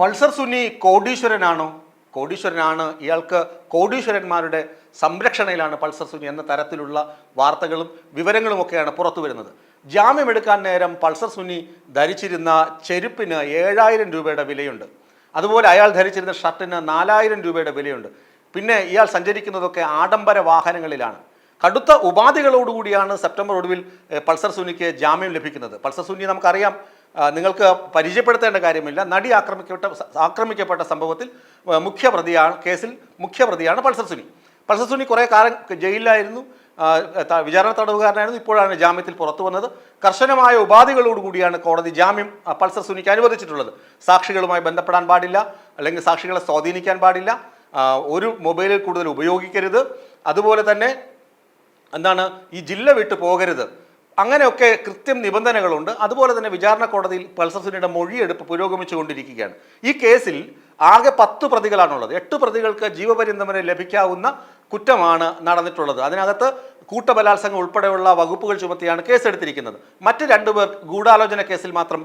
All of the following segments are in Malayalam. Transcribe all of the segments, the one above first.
പൾസർ സുന്നി കോടീശ്വരനാണോ? കോടീശ്വരനാണ്. ഇയാൾക്ക് കോടീശ്വരന്മാരുടെ സംരക്ഷണയിലാണ് പൾസർ സുനി എന്ന തരത്തിലുള്ള വാർത്തകളും വിവരങ്ങളും ഒക്കെയാണ് പുറത്തു വരുന്നത്. ജാമ്യമെടുക്കാൻ നേരം പൾസർ സുന്നി ധരിച്ചിരുന്ന ചെരുപ്പിന് ഏഴായിരം രൂപയുടെ വിലയുണ്ട്. അതുപോലെ അയാൾ ധരിച്ചിരുന്ന ഷർട്ടിന് നാലായിരം രൂപയുടെ വിലയുണ്ട്. പിന്നെ ഇയാൾ സഞ്ചരിക്കുന്നതൊക്കെ ആഡംബര വാഹനങ്ങളിലാണ്. കടുത്ത ഉപാധികളോടുകൂടിയാണ് സെപ്റ്റംബർ ഒടുവിൽ പൾസർ സുനിക്ക് ജാമ്യം ലഭിക്കുന്നത്. പൾസർ സുനി നമുക്കറിയാം നിങ്ങൾക്ക് പരിചയപ്പെടുത്തേണ്ട കാര്യമില്ല. നടി ആക്രമിക്കപ്പെട്ട ആക്രമിക്കപ്പെട്ട സംഭവത്തിൽ മുഖ്യപ്രതിയാണ് കേസിൽ മുഖ്യപ്രതിയാണ് പൾസർ സുനി. പൾസർ സുനി കുറേ കാലം ജയിലിലായിരുന്നു. വിചാരണ തടവുകാരനായിരുന്നു. ഇപ്പോഴാണ് ജാമ്യത്തിൽ പുറത്തു വന്നത്. കർശനമായ ഉപാധികളോടുകൂടിയാണ് കോടതി ജാമ്യം പൾസർ സുനിക്ക് അനുവദിച്ചിട്ടുള്ളത്. സാക്ഷികളുമായി ബന്ധപ്പെടാൻ പാടില്ല. അല്ലെങ്കിൽ സാക്ഷികളെ സ്വാധീനിക്കാൻ പാടില്ല. ഒരു മൊബൈലിൽ കൂടുതൽ ഉപയോഗിക്കരുത്. അതുപോലെ തന്നെ എന്താണ് ഈ ജില്ല വിട്ടു പോകരുത്. അങ്ങനെയൊക്കെ കൃത്യം നിബന്ധനകളുണ്ട്. അതുപോലെ തന്നെ വിചാരണ കോടതിയിൽ പൾസർ സുനിയുടെ മൊഴിയെടുപ്പ് പുരോഗമിച്ചുകൊണ്ടിരിക്കുകയാണ്. ഈ കേസിൽ ആകെ പത്ത് പ്രതികളാണുള്ളത്. എട്ട് പ്രതികൾക്ക് ജീവപര്യന്തം വരെ ലഭിക്കാവുന്ന കുറ്റമാണ് നടന്നിട്ടുള്ളത്. അതിനകത്ത് കൂട്ടബലാത്സംഗം ഉൾപ്പെടെയുള്ള വകുപ്പുകൾ ചുമത്തിയാണ് കേസെടുത്തിരിക്കുന്നത്. മറ്റ് രണ്ടുപേർ ഗൂഢാലോചന കേസിൽ മാത്രം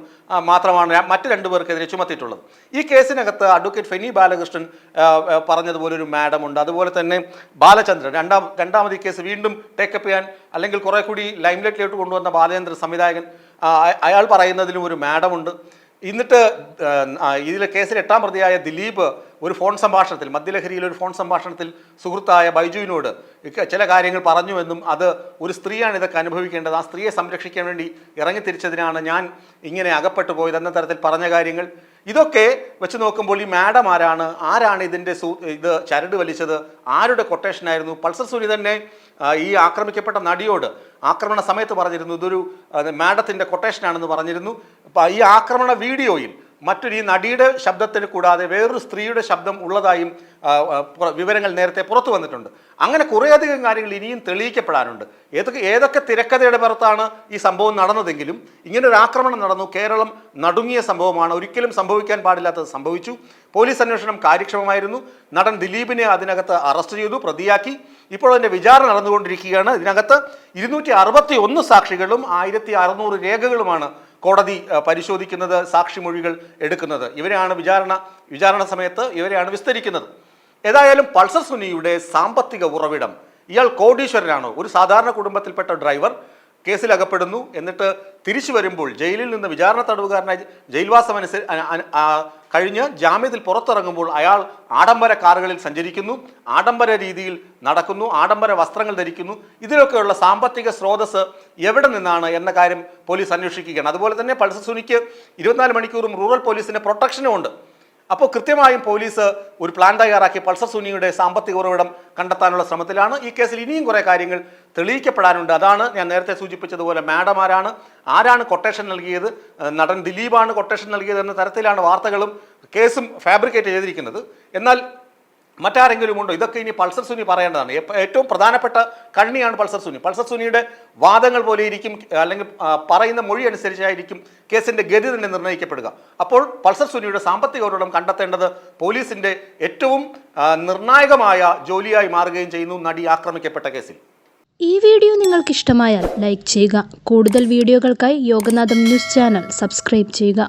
മാത്രമാണ് മറ്റ് രണ്ടുപേർക്കെതിരെ ചുമത്തിയിട്ടുള്ളത്. ഈ കേസിനകത്ത് അഡ്വക്കേറ്റ് ഫെനി ബാലകൃഷ്ണൻ പറഞ്ഞതുപോലെ ഒരു മാഡം ഉണ്ട്. അതുപോലെ തന്നെ ബാലചന്ദ്രൻ. രണ്ടാം രണ്ടാമത് കേസ് വീണ്ടും ടേക്കപ്പ് ചെയ്യാൻ അല്ലെങ്കിൽ കുറെ കൂടി ലൈംലൈറ്റിലോട്ട് കൊണ്ടുവന്ന ബാലചന്ദ്രൻ സംവിധായകൻ അയാൾ പറയുന്നതിലും ഒരു മാഡമുണ്ട്. എന്നിട്ട് ഇതിലെ കേസിൽ എട്ടാം പ്രതിയായ ദിലീപ് ഒരു ഫോൺ സംഭാഷണത്തിൽ മദ്യലഹരിയിൽ ഒരു ഫോൺ സംഭാഷണത്തിൽ സുഹൃത്തായ ബൈജുവിനോട് ചില കാര്യങ്ങൾ പറഞ്ഞുവെന്നും അത് ഒരു സ്ത്രീയാണ് ഇതൊക്കെ അനുഭവിക്കേണ്ടത്. ആ സ്ത്രീയെ സംരക്ഷിക്കാൻ വേണ്ടി ഇറങ്ങിത്തിരിച്ചതിനാണ് ഞാൻ ഇങ്ങനെ അകപ്പെട്ടു പോയത് എന്ന തരത്തിൽ പറഞ്ഞ കാര്യങ്ങൾ ഇതൊക്കെ വെച്ച് നോക്കുമ്പോൾ ഈ മാഡം ആരാണ്? ആരാണ് ഇതിന്റെ ഇത് ചരട് വലിച്ചത്? ആരുടെ കൊട്ടേഷനായിരുന്നു പൾസർ സൂര്യ തന്നെ ഈ ആക്രമിക്കപ്പെട്ട നടിയോട് ആക്രമണ സമയത്ത് പറഞ്ഞിരുന്നു. ഇതൊരു മാഡത്തിന്റെ കൊട്ടേഷനാണെന്ന് പറഞ്ഞിരുന്നു. ഈ ആക്രമണ വീഡിയോയിൽ മറ്റൊരു ഈ നടിയുടെ ശബ്ദത്തിന് കൂടാതെ വേറൊരു സ്ത്രീയുടെ ശബ്ദം ഉള്ളതായും വിവരങ്ങൾ നേരത്തെ പുറത്തു വന്നിട്ടുണ്ട്. അങ്ങനെ കുറേയധികം കാര്യങ്ങൾ ഇനിയും തെളിയിക്കപ്പെടാനുണ്ട്. ഏതൊക്കെ ഏതൊക്കെ തിരക്കഥയുടെ പുറത്താണ് ഈ സംഭവം നടന്നതെങ്കിലും ഇങ്ങനെ ഒരു ആക്രമണം നടന്നു. കേരളം നടുങ്ങിയ സംഭവമാണ്. ഒരിക്കലും സംഭവിക്കാൻ പാടില്ലാത്തത് സംഭവിച്ചു. പോലീസ് അന്വേഷണം കാര്യക്ഷമമായിരുന്നു. നടൻ ദിലീപിനെ അതിനകത്ത് അറസ്റ്റ് ചെയ്തു പ്രതിയാക്കി. ഇപ്പോൾ അതിന്റെ വിചാരണ നടന്നുകൊണ്ടിരിക്കുകയാണ്. ഇതിനകത്ത് ഇരുന്നൂറ്റി സാക്ഷികളും ആയിരത്തി രേഖകളുമാണ് കോടതി പരിശോധിക്കുന്നത് സാക്ഷിമൊഴികൾ എടുക്കുന്നത്. ഇവരെയാണ് വിചാരണ വിചാരണ സമയത്ത് ഇവരെയാണ് വിസ്തരിക്കുന്നത്. ഏതായാലും പൾസർ സുനിയുടെ സാമ്പത്തിക ഉറവിടം ഇയാൾ കോടീശ്വരനാണോ. ഒരു സാധാരണ കുടുംബത്തിൽപ്പെട്ട ഡ്രൈവർ കേസിൽ അകപ്പെടുന്നു എന്നിട്ട് തിരിച്ചു വരുമ്പോൾ ജയിലിൽ നിന്ന് വിചാരണ തടവുകാരനായി ജയിൽവാസം അനുസരി കഴിഞ്ഞ് ജാമ്യത്തിൽ പുറത്തിറങ്ങുമ്പോൾ അയാൾ ആഡംബര കാറുകളിൽ സഞ്ചരിക്കുന്നു ആഡംബര രീതിയിൽ നടക്കുന്നു ആഡംബര വസ്ത്രങ്ങൾ ധരിക്കുന്നു. ഇതിലൊക്കെയുള്ള സാമ്പത്തിക സ്രോതസ് എവിടെ നിന്നാണ് എന്ന കാര്യം പോലീസ് അന്വേഷിക്കുകയാണ്. അതുപോലെ തന്നെ പൾസർ സുനിക്ക് ഇരുപത്തിനാല് മണിക്കൂറും റൂറൽ പോലീസിന്റെ പ്രൊട്ടക്ഷനും ഉണ്ട്. അപ്പോൾ കൃത്യമായും പോലീസ് ഒരു പ്ലാൻ തയ്യാറാക്കി പൾസർ സുനിയുടെ സാമ്പത്തിക ഉറവിടം കണ്ടെത്താനുള്ള ശ്രമത്തിലാണ് ഈ കേസിൽ ഇനിയും കുറേ കാര്യങ്ങൾ തെളിയിക്കപ്പെടാനുണ്ട്. അതാണ് ഞാൻ നേരത്തെ സൂചിപ്പിച്ചതുപോലെ മാഡം ആരാണ് ആരാണ് കൊട്ടേഷൻ നൽകിയത് നടൻ ദിലീപാണ് കൊട്ടേഷൻ നൽകിയത് എന്ന തരത്തിലാണ് വാർത്തകളും കേസും ഫാബ്രിക്കേറ്റ് ചെയ്തിരിക്കുന്നത്. എന്നാൽ മറ്റാരെങ്കിലും ഉണ്ടോ? ഇതൊക്കെ ഇനി പൾസർ സുനി പറയേണ്ടതാണ്. ഏറ്റവും പ്രധാനപ്പെട്ട കണ്ണിയാണ് പൾസർ സുനി. പൾസർ സുനിയുടെ വാദങ്ങൾ പോലെ ഇരിക്കും അല്ലെങ്കിൽ പറയുന്ന മൊഴി അനുസരിച്ചായിരിക്കും കേസിന്റെ ഗതി തന്നെ നിർണയിക്കപ്പെടുക. അപ്പോൾ പൾസർ സുനിയുടെ സാമ്പത്തിക ഉറവിടം കണ്ടെത്തേണ്ടത് പോലീസിന്റെ ഏറ്റവും നിർണായകമായ ജോലിയായി മാറുകയും ചെയ്യുന്നു നടി ആക്രമിക്കപ്പെട്ട കേസിൽ. ഈ വീഡിയോ നിങ്ങൾക്ക് ഇഷ്ടമായാൽ ലൈക്ക് ചെയ്യുക. കൂടുതൽ വീഡിയോകൾക്കായി യോഗനാഥം ന്യൂസ് ചാനൽ സബ്സ്ക്രൈബ് ചെയ്യുക.